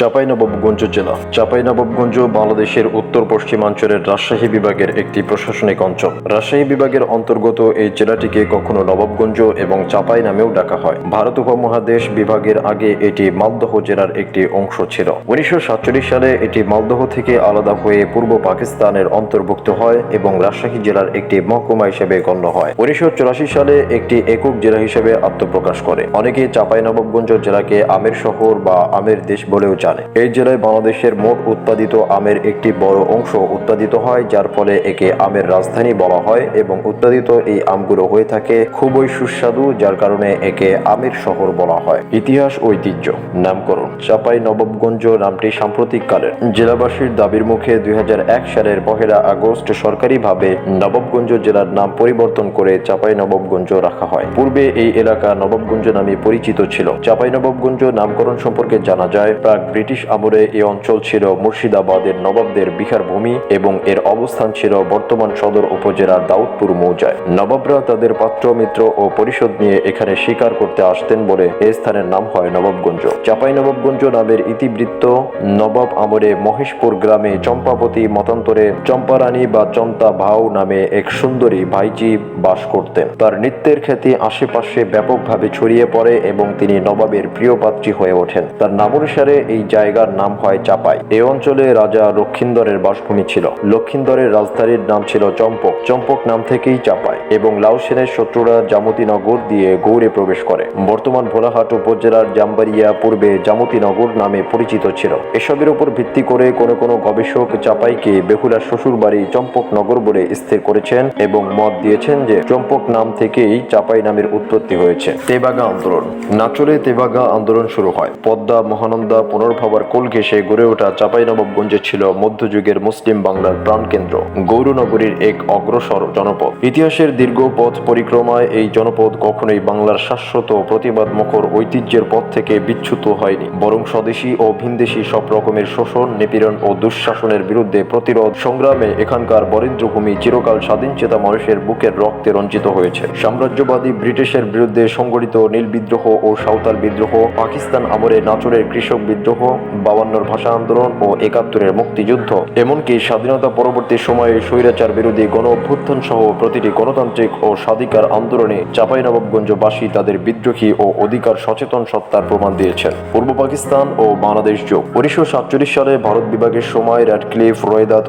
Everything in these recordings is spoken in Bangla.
চাঁপাইনবাবগঞ্জ জেলা। চাঁপাইনবাবগঞ্জ বাংলাদেশের উত্তর পশ্চিমাঞ্চলের রাজশাহী বিভাগের একটি প্রশাসনিক অঞ্চল। রাজশাহী বিভাগের অন্তর্গত এই জেলাটিকে কখনো নবাবগঞ্জ এবং চাঁপাই নামেও ডাকা হয়। ভারত উপমহাদেশ বিভাগের আগে এটি মালদহ জেলার একটি অংশ ছিল। উনিশশো সাতচল্লিশ সালে এটি মালদহ থেকে আলাদা হয়ে পূর্ব পাকিস্তানের অন্তর্ভুক্ত হয় এবং রাজশাহী জেলার একটি মহকুমা হিসেবে গণ্য হয়। উনিশশো চুরাশি সালে একটি একক জেলা হিসেবে আত্মপ্রকাশ করে। অনেকে চাঁপাইনবাবগঞ্জ জেলাকে আমের শহর বা আমের দেশ বলেও জানে। এই জেলায় বাংলাদেশের মোট উৎপাদিত আমের একটি বড় অংশ উৎপাদিত হয়, যার ফলে একে আমের রাজধানী বলা হয় এবং উৎপাদিত এই আমগুলো হয়ে থাকে খুবই সুস্বাদু, যার কারণে একে আমের শহর বলা হয়। ইতিহাস ঐতিহ্য। নামকরণ। চাপাই নবাবগঞ্জ নামটি সাম্প্রতিককালের। জেলাবাসীর দাবির মুখে দুই হাজার এক সালের পহেলা আগস্ট সরকারিভাবে নবাবগঞ্জ জেলার নাম পরিবর্তন করে চাপাই নবাবগঞ্জ রাখা হয়। পূর্বে এই এলাকা নবাবগঞ্জ নামে পরিচিত ছিল। চাপাই নবাবগঞ্জ নামকরণ সম্পর্কে জানা যায়, প্রাক ব্রিটিশ আমলে এই অঞ্চল ছিল মুর্শিদাবাদের নবাবদের বিহার ভূমি এবং এর অবস্থান ছিল বর্তমান সদর উপজেলার দাউদপুর মৌজায়। নবাবরা তাদের পাত্র, মিত্র ও পরিষদ নিয়ে এখানে শিকার করতে আসতেন বলে এই স্থানের নাম হয় নবাবগঞ্জ। চাপাই নবাবগঞ্জ নামের ইতিবৃত্ত নবাব আমলে মহেশপুর গ্রামে চম্পাবতী মতান্তরে চম্পারানী বা চম্পা ভাও নামে এক সুন্দরী ভাইজি বাস করতেন। তার নৃত্যের খ্যাতি আশেপাশে ব্যাপকভাবে ছড়িয়ে পড়ে এবং তিনি নবাবের প্রিয় পাত্রী হয়ে ওঠেন। তার নাম অনুসারে এই জায়গার নাম হয় চাপাই। এ অঞ্চলে রাজা লক্ষিন্দরের বাসভূমি ছিল। লক্ষিন্দরের রাজধানীর নাম ছিল চম্পক। চম্পক নাম থেকেই চাপাই এবং লাউসেনের শত্রুরা জামতিনগর দিয়ে গৌড়ে প্রবেশ করে। বর্তমান ভোলাহাট উপজেলার জাম্বারিয়া পূর্বে জামতিনগর নামে পরিচিত ছিল। এসবের উপর ভিত্তি করে কোনো কোনো গবেষক চাপাইকে বেহুলার শ্বশুর বাড়ি চম্পক নগর বলে স্থির করেছেন এবং মত দিয়েছেন যে চম্পক নাম থেকেই চাপাই নামের উৎপত্তি হয়েছে। তেবাগা আন্দোলন। নাচলে তেবাগা আন্দোলন শুরু হয়। পদ্মা, মহানন্দা পুনর্ভাবার কোল ঘেঁষে গড়ে ওঠা চাঁপাইনবাবগঞ্জে ছিল মধ্যযুগের মুসলিম বাংলার প্রাণকেন্দ্র। গৌরনগরীর এক অগ্রসর জনপদ। ইতিহাসের দীর্ঘ পথ পরিক্রমায় এই জনপদ কখনোই বাংলার শাশ্বত প্রতিবাদ মুখর ঐতিহ্যের পথ থেকে বিচ্যুত হয়নি। বরং স্বদেশী ও ভিনদেশী সব রকমের শোষণ, নিপীড়ন ও দুঃশাসনের বিরুদ্ধে প্রতিরোধ সংগ্রামে এখানকার বরেন্দ্রভূমি চিরকাল স্বাধীনচেতা মানুষের বুকের রক্তে রঞ্জিত হয়েছে। সাম্রাজ্যবাদী ব্রিটিশের বিরুদ্ধে সংগঠিত নীল বিদ্রোহ ও সাঁওতাল বিদ্রোহ, পাকিস্তান আমলে নাচরের কৃষক বিদ্রোহ ভাষা আন্দোলন ও একাত্তরের মুক্তিযুদ্ধ। এমনকি স্বাধীনতা পরবর্তী সময়ে স্বৈরাচার বিরোধী গণ অভ্যুত্থান সহ প্রতিটি গণতান্ত্রিক ও স্বাধিকার আন্দোলনে চাঁপাইনবাবগঞ্জবাসী তাদের বিদ্রোহী ও অধিকার সচেতন সত্তার প্রমাণ দিয়েছেন। পূর্ব পাকিস্তান ও বাংলাদেশ উনিশশো সালে ভারত বিভাগের সময় র্যাডক্লিফ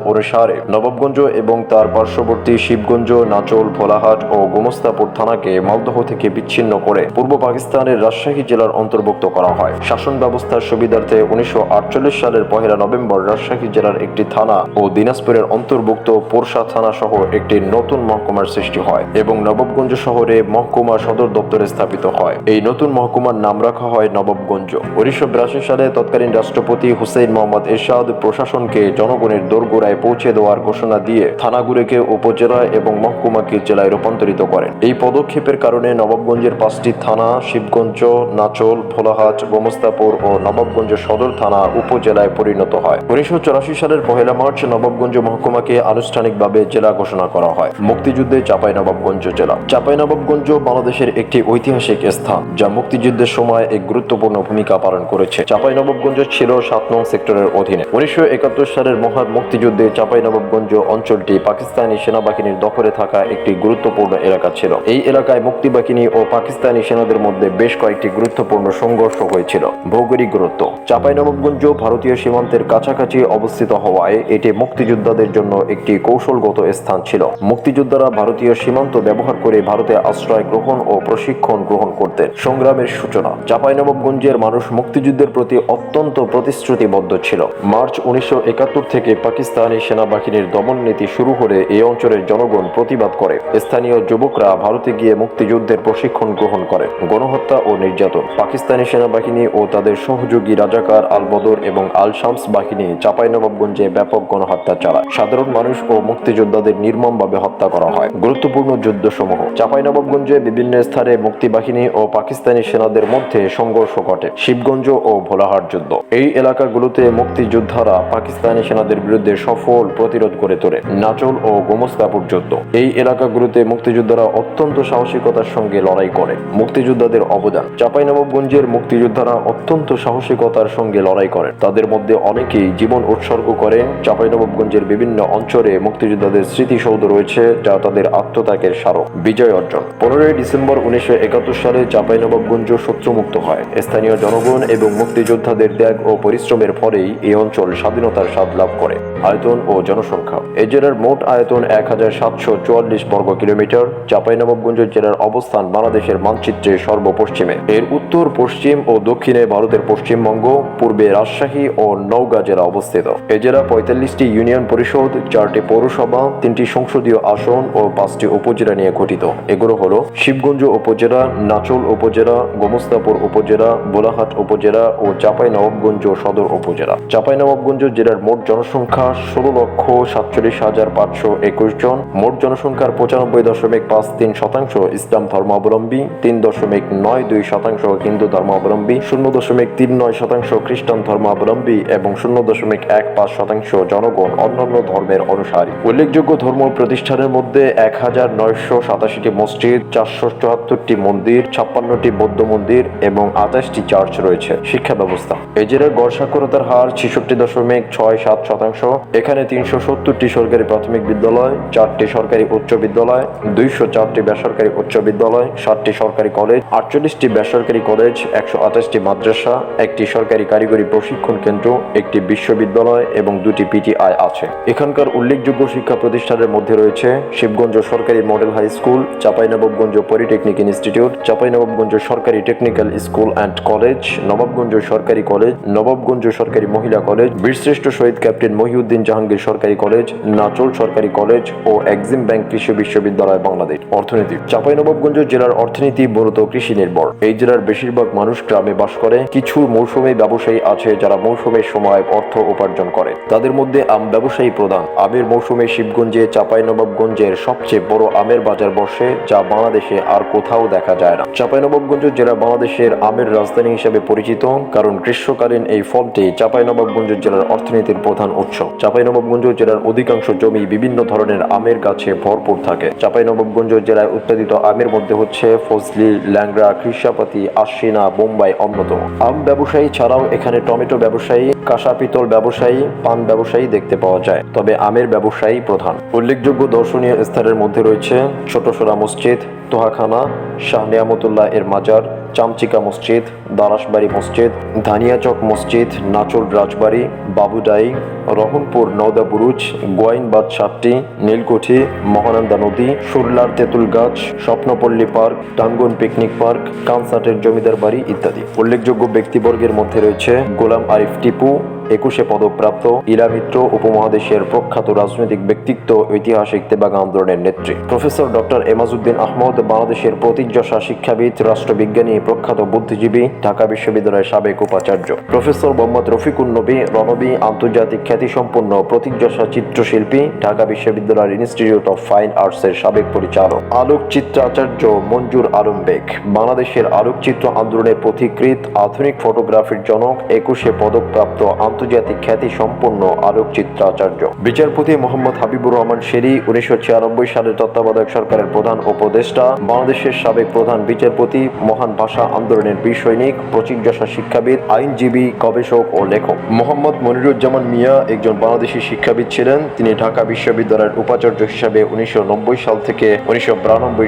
অনুসারে নবাবগঞ্জ এবং তার পার্শ্ববর্তী শিবগঞ্জ, নাচল, ভোলাহাট ও গোমস্তাপুর থানাকে মালদহ থেকে বিচ্ছিন্ন করে পূর্ব পাকিস্তানের রাজশাহী জেলার অন্তর্ভুক্ত করা হয়। শাসন ব্যবস্থার সুবিধার্থে উনিশশো আটচল্লিশ সালের পহেলা নভেম্বর রাজশাহী জেলার একটি থানা ও দিনাজপুরের অন্তর্ভুক্ত পোরশা থানা সহ একটি নতুন মহকুমার সৃষ্টি হয় এবং নবাবগঞ্জ শহরে মহকুমা সদর দপ্তরে স্থাপিত হয়। এই নতুন মহকুমার নাম রাখা হয় নবাবগঞ্জ। উনিশশো সালে তৎকালীন রাষ্ট্রপতি হুসেইন মোহাম্মদ এরশাদ প্রশাসনকে জনগণের দোরগোড়ায় পৌঁছে দেওয়ার ঘোষণা দিয়ে থানাগুলিকে উপজেলা এবং মহকুমাকে জেলায় রূপান্তরিত করেন। এই পদক্ষেপের কারণে নবাবগঞ্জের পাঁচটি থানা শিবগঞ্জ, নাচল, ভোলাহাট, গোমস্তাপুর ও নবাবগঞ্জ সদর থানা উপজেলায় পরিণত হয়। উনিশশো সালের পহেলা মার্চ নবাবগঞ্জ মহকুমাকে আনুষ্ঠানিকভাবে জেলা ঘোষণা করা হয়। মুক্তিযুদ্ধে চাঁপাইনবাবগঞ্জ জেলা। চাঁপাইনবাবগঞ্জ বাংলাদেশের একটি ঐতিহাসিক স্থান, যা মুক্তিযুদ্ধের সময় এক গুরুত্বপূর্ণ ভূমিকা পালন করেছে। চাঁপাইনবাবগঞ্জ ছিল সাত নং সেক্টরের অধীনে। উনিশশো একাত্তর সালের মহান মুক্তিযুদ্ধে চাঁপাইনবাবগঞ্জ অঞ্চলটি পাকিস্তানি সেনাবাহিনীর দখলে থাকা একটি গুরুত্বপূর্ণ এলাকা ছিল। এই এলাকায় মুক্তিবাহিনী ও পাকিস্তানি সেনাদের মধ্যে বেশ কয়েকটি গুরুত্বপূর্ণ সংঘর্ষ হয়েছিল। ভৌগোলিক গুরুত্ব। চাঁপাইনবাবগঞ্জ ভারতীয় সীমান্তের কাছাকাছি অবস্থিত হওয়ায় এটি মুক্তিযোদ্ধাদের জন্য একটি কৌশলগত স্থান ছিল। মুক্তিযোদ্ধারা ভারতীয় সীমান্ত ব্যবহার করে ভারতে আশ্রয় গ্রহণ ও প্রশিক্ষণ গ্রহণ করতেন। সংগ্রামের সূচনা। চাঁপাইনবাবগঞ্জের মানুষ মুক্তিযুদ্ধের প্রতি অত্যন্ত প্রতিশ্রুতিবদ্ধ ছিল। মার্চ উনিশশো একাত্তর থেকে পাকিস্তানি সেনাবাহিনীর দমন নীতি শুরু হলে এই অঞ্চলের জনগণ প্রতিবাদ করে। স্থানীয় যুবকরা ভারতে গিয়ে মুক্তিযুদ্ধের প্রশিক্ষণ গ্রহণ করে। গণহত্যা ও নির্যাতন। পাকিস্তানি সেনাবাহিনী ও তাদের সহযোগী রাজাকার আল বদর এবং আল শামস বাহিনী চাঁপাইনবাবগঞ্জে ব্যাপক গণহত্যা চালায়। সাধারণ মানুষ ও মুক্তিযোদ্ধাদের নির্মমভাবে হত্যা করা হয়। গুরুত্বপূর্ণ যুদ্ধসমূহ। চাঁপাইনবাবগঞ্জে বিভিন্ন স্থানে মুক্তিবাহিনী ও পাকিস্তানি সেনাদের মধ্যে সংঘর্ষ ঘটে। শিবগঞ্জ ও ভোলাহাট যুদ্ধ। এই এলাকাগুলোতে মুক্তিযোদ্ধারা পাকিস্তানি সেনাদের বিরুদ্ধে সফল প্রতিরোধ করে তোলে। নাচল ও গোমস্তাপুর যুদ্ধ। এই এলাকাগুলোতে মুক্তিযোদ্ধারা অত্যন্ত সাহসিকতার সঙ্গে লড়াই করে। মুক্তিযোদ্ধাদের অবদান। চাঁপাইনবাবগঞ্জের মুক্তিযোদ্ধারা অত্যন্ত সাহসিকতার সঙ্গে লড়াই করেন। তাদের মধ্যে অনেকেই জীবন উৎসর্গ করেন। চাঁপাইনবাবগঞ্জের বিভিন্ন অঞ্চলে মুক্তিযোদ্ধাদের স্মৃতিসৌধ রয়েছে, যা তাদের আত্মত্যাগের স্মারক। বিজয় অর্জন। পনেরোই ডিসেম্বর উনিশশো একাত্তর সালে চাঁপাইনবাবগঞ্জ শত্রুমুক্ত হয়। স্থানীয় জনগণ এবং মুক্তিযোদ্ধাদের ত্যাগ ও পরিশ্রমের ফলেই এই অঞ্চল স্বাধীনতার স্বাদ লাভ করে। আয়তন ও জনসংখ্যা। এই জেলার মোট আয়তন এক হাজার সাতশো চুয়াল্লিশ বর্গ কিলোমিটার। চাঁপাইনবাবগঞ্জ জেলার অবস্থান বাংলাদেশের মানচিত্রে সর্বপশ্চিমে। এর উত্তর, পশ্চিম ও দক্ষিণে ভারতের পশ্চিমবঙ্গ। পূর্বে রাজশাহী ও নওগাঁ জেলা অবস্থিত। এ জেলা পঁয়তাল্লিশটি ইউনিয়ন পরিষদ, চারটি পৌরসভা, তিনটি সংসদীয় আসন ও পাঁচটি উপজেলা নিয়ে গঠিত। এগুলো হলো শিবগঞ্জ উপজেলা, নাচল উপজেলা, গোমস্তাপুর উপজেলা বোলাহাট উপজেলা ও চাঁপাইনবাবগঞ্জ সদর উপজেলা। চাঁপাইনবাবগঞ্জ জেলার মোট জনসংখ্যা ষোলো লক্ষ সাতচল্লিশ হাজার পাঁচশো একুশ জন। মোট জনসংখ্যার পঁচানব্বই দশমিক পাঁচ তিন শতাংশ ইসলাম ধর্মাবলম্বী, তিন দশমিক নয় দুই শতাংশ হিন্দু ধর্মাবলম্বী, শূন্য দশমিক তিন নয় শতাংশ খ্রিস্টান ধর্মাবলম্বী এবং শূন্য দশমিক এক পাঁচ শতাংশ জনগণ অন্যান্য ধর্মের অনুসারী। উল্লেখযোগ্য ধর্ম প্রতিষ্ঠানের মধ্যে এক হাজার নয়শো সাতাশিটি মসজিদ, চারশো চুয়াত্তরটি মন্দির, ছাপ্পান্নটি বৌদ্ধ মন্দির এবং আঠাশটি চার্চ রয়েছে। শিক্ষা ব্যবস্থা। এই জেলার গড় সাক্ষরতার হার ছেষট্টি দশমিক ছয় সাত শতাংশ। এখানে তিনশো সত্তরটি সরকারি প্রাথমিক বিদ্যালয়, চারটি সরকারি উচ্চ বিদ্যালয়, দুইশো চারটি বেসরকারি উচ্চ বিদ্যালয়, সাতটি সরকারি কলেজ, আটচল্লিশটি বেসরকারি কলেজ, একশো আঠাশটি মাদ্রাসা, একটি সরকারি কারিগরি প্রশিক্ষণ কেন্দ্র, একটি বিশ্ববিদ্যালয় এবং দুটি পিটিআই আছে। এখানকার উল্লেখযোগ্য শিক্ষা প্রতিষ্ঠানের মধ্যে রয়েছে শিবগঞ্জ সরকারি model high school, Chapainawabganj polytechnic institute, Chapainawabganj সরকারি technical school and college, Nawabganj সরকারি কলেজ, নবাবগঞ্জ সরকারি মহিলা কলেজ, বীরশ্রেষ্ঠ শহীদ ক্যাপ্টেন মহিউদ্দিন জাহাঙ্গীর সরকারি কলেজ, নাচল সরকারি কলেজ ও এক্সিম ব্যাংক কৃষি বিশ্ববিদ্যালয় বাংলাদেশ। অর্থনীতি, চাঁপাইনবাবগঞ্জ জেলার অর্থনীতি, মূলত কৃষি নির্ভর। এই জেলার বেশিরভাগ মানুষ গ্রামে বাস করে, কিছু মৌসুমী ব্যবসায়ী আছে যারা মৌসুমের সময়, অর্থ উপার্জন করে। তাদের মধ্যে আম ব্যবসায়ী প্রধান। আমের মৌসুমে শিবগঞ্জে, চাঁপাইনবাবগঞ্জের সবচেয়ে বড় আমের বাজার বসে, যা বাংলাদেশে আর কোথাও দেখা যায় না। চাঁপাইনবাবগঞ্জ জেলা বাংলাদেশের আমের রাজধানী হিসেবে পরিচিত, কারণ গ্রীষ্মকালীন এই ফলটি চাঁপাইনবাবগঞ্জ জেলার অর্থনীতির প্রধান উৎস। চাঁপাইনবাবগঞ্জ জেলার অধিকাংশ জমি বিভিন্ন ধরনের আমের গাছে ভরপুর থাকে। চাঁপাইনবাবগঞ্জ জেলায় উৎপাদিত আমের মধ্যে হচ্ছে ফজলি, ল্যাংড়া, কৃষাপাতি, আশ্বিনা, বোম্বাই অন্যতম। আম ব্যবসায়ী ছাড়াও এখানে টমেটো ব্যবসায়ী, কাঁসা পিতল ব্যবসায়ী, পান ব্যবসায়ী দেখতে পাওয়া যায়। তবে আমের ব্যবসায়ী প্রধান। উল্লেখযোগ্য দর্শনীয় স্থানের মধ্যে রয়েছে ছোট সোরা মসজিদ, তোহাখানা, শাহ নিয়ামতুল্লাহ এর মাজার, চামচিকা মসজিদ দারাসবাড়ি মসজিদ, ধানিয়াচক মসজিদ নাচল রাজবাড়ি বাবুডাই রহনপুর নওদা বুরুজ, গোয়াইনবাদ সাতটি, নীলকুঠি, মহানন্দা নদী, সুরলার তেঁতুল গাছ, Swapnapalli park, Tangon picnic park কানসার্টের জমিদার বাড়ি ইত্যাদি। উল্লেখযোগ্য ব্যক্তিবর্গের মধ্যে রয়েছে গোলাম আরিফ টিপু, একুশে পদকপ্রাপ্ত ইরা মিত্র উপমহাদেশের প্রখ্যাত রাজনৈতিক ব্যক্তিত্ব, ঐতিহাসিক তেবাগ আন্দোলনের নেত্রী। প্রফেসর ডক্টর এমাজউদ্দিন আহমদ, বাংলাদেশের প্রতিজ্ঞসা শিক্ষাবিদ, রাষ্ট্রবিজ্ঞানী, প্রখ্যাত বুদ্ধিজীবী, ঢাকা বিশ্ববিদ্যালয়ের সাবেক উপাচার্য। প্রফেসর মোহাম্মদ রফিকুল নবী রনবী আন্তর্জাতিক খ্যাতিসম্পন্ন প্রতিজ্ঞসা চিত্রশিল্পী, ঢাকা বিশ্ববিদ্যালয়ের ইনস্টিটিউট অফ ফাইন আর্টসের সাবেক পরিচালক আলোকচিত্র আচার্য মঞ্জুর আলম বেগ। বাংলাদেশের আলোকচিত্র আন্দোলনের পথিকৃত আধুনিক ফটোগ্রাফির জনক, একুশে পদকপ্রাপ্ত আন্তর্জাতিক খ্যাতি সম্পন্ন আলোকচিত্রাচার্য। বিচারপতি মোহাম্মদ হাবিবুর রহমান শেরি উনিশশো ছিয়ানব্বই সালের তত্ত্বাবধায়ক সরকারের প্রধান উপদেষ্টা, বাংলাদেশের সাবেক প্রধান বিচারপতি, মহান ভাষা আন্দোলনের বীর সৈনিক প্রচিজ্ঞসা শিক্ষাবিদ, আইনজীবী, গবেষক ও লেখক। মোহাম্মদ মনিরুজ্জামান মিয়া একজন বাংলাদেশি শিক্ষাবিদ ছিলেন। তিনি ঢাকা বিশ্ববিদ্যালয়ের উপাচার্য হিসাবে উনিশশো নব্বই সাল থেকে উনিশশো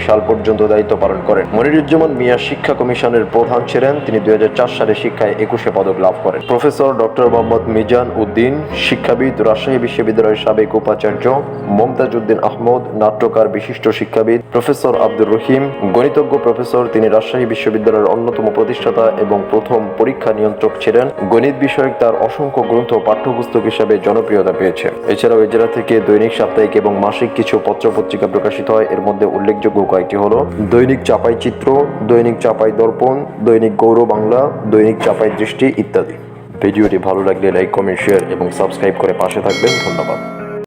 সাল পর্যন্ত দায়িত্ব পালন করেন। মনিরুজ্জামান মিয়া শিক্ষা কমিশনের প্রধান ছিলেন। তিনি দুই হাজার চার সালে শিক্ষায় একুশে পদক লাভ করেন। প্রফেসর ডক্টর মোহাম্মদ মিজান উদ্দিন, শিক্ষাবিদ, রাজশাহী বিশ্ববিদ্যালয়ের সাবেক উপাচার্য মমতাজ উদ্দিন আহমদ, নাট্যকার, বিশিষ্ট শিক্ষাবিদ, প্রফেসর আব্দুর রহিম, গণিতজ্ঞ প্রফেসর, তিনি রাজশাহী বিশ্ববিদ্যালয়ের অন্যতম প্রতিষ্ঠাতা এবং প্রথম পরীক্ষা নিয়ন্ত্রক ছিলেন। গণিত বিষয়ক তার অসংখ্য গ্রন্থ পাঠ্যপুস্তক হিসাবে জনপ্রিয়তা পেয়েছে। এছাড়াও এই জেলা থেকে দৈনিক, সাপ্তাহিক এবং মাসিক কিছু পত্র পত্রিকা প্রকাশিত হয়। এর মধ্যে উল্লেখযোগ্য কয়েকটি হলো, দৈনিক চাপাই চিত্র, দৈনিক চাপাই দর্পণ, দৈনিক গৌর বাংলা, দৈনিক চাপাই দৃষ্টি ইত্যাদি। ভিডিওটি ভালো লাগলে লাইক, কমেন্ট, শেয়ার এবং সাবস্ক্রাইব করে পাশে থাকবেন। ধন্যবাদ।